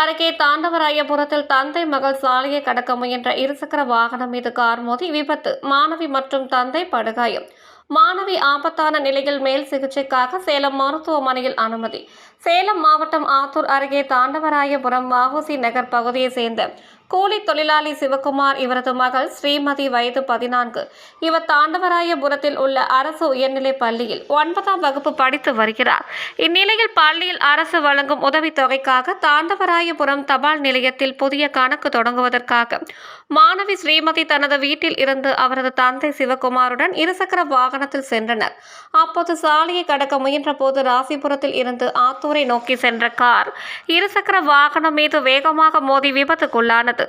அருகே தாண்டவராயபுரத்தில் தந்தை மகள் சாலையை கடக்க முயன்ற இருசக்கர வாகனம் மீது கார் மோதி விபத்து. மாணவி மற்றும் தந்தை படுகாயம். மாணவி ஆபத்தான நிலையில் மேல் சிகிச்சைக்காக சேலம் மருத்துவமனையில் அனுமதி. சேலம் மாவட்டம் ஆத்தூர் அருகே தாண்டவராயபுரம் வஉசி நகர் பகுதியை சேர்ந்த கூலி தொழிலாளி சிவகுமார் இவரது மகள் ஸ்ரீமதி வயது பதினான்கு. இவர் தாண்டவராயபுரத்தில் உள்ள அரசு உயர்நிலைப் பள்ளியில் ஒன்பதாம் வகுப்பு படித்து வருகிறார். இந்நிலையில் பள்ளியில் அரசு வழங்கும் உதவித்தொகைக்காக தாண்டவராயபுரம் தபால் நிலையத்தில் புதிய கணக்கு தொடங்குவதற்காக மாணவி ஸ்ரீமதி தனது வீட்டில் இருந்து அவரது தந்தை சிவகுமாருடன் இருசக்கர வாகனத்தில் சென்றனர். அப்போது சாலையை கடக்க முயன்ற போது ராசிபுரத்தில் இருந்து ஆத்தூரை நோக்கி சென்ற கார் இருசக்கர வாகனம் மீது வேகமாக மோதி விபத்துக்குள்ளானது.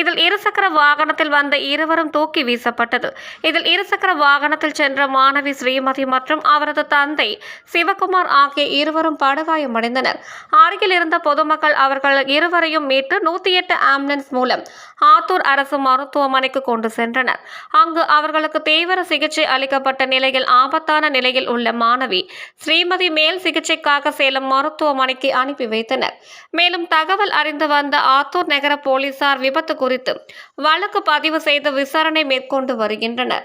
இதில் இருசக்கர வாகனத்தில் வந்த இருவரும் தூக்கி வீசப்பட்டது. இதில் இருசக்கர வாகனத்தில் சென்ற மாணவி ஸ்ரீமதி மற்றும் அவரது தந்தை சிவகுமார் ஆகிய இருவரும் படுகாயமடைந்தனர். அருகில் இருந்த பொதுமக்கள் அவர்கள் இருவரையும் மீட்டு நூத்தி எட்டு ஆம்புலன்ஸ் மூலம் ஆத்தூர் அரசு மருத்துவமனைக்கு கொண்டு சென்றனர். அங்கு அவர்களுக்கு தீவிர சிகிச்சை அளிக்கப்பட்ட நிலையில் ஆபத்தான நிலையில் உள்ள மாணவி ஸ்ரீமதி மேல் சிகிச்சைக்காக சேலம் மருத்துவமனைக்கு அனுப்பி வைத்தனர். மேலும் தகவல் அறிந்து வந்த ஆத்தூர் நகர போலீசார் விபத்து குறித்து வழக்கு பதிவு செய்து விசாரணை மேற்கொண்டு வருகின்றனர்.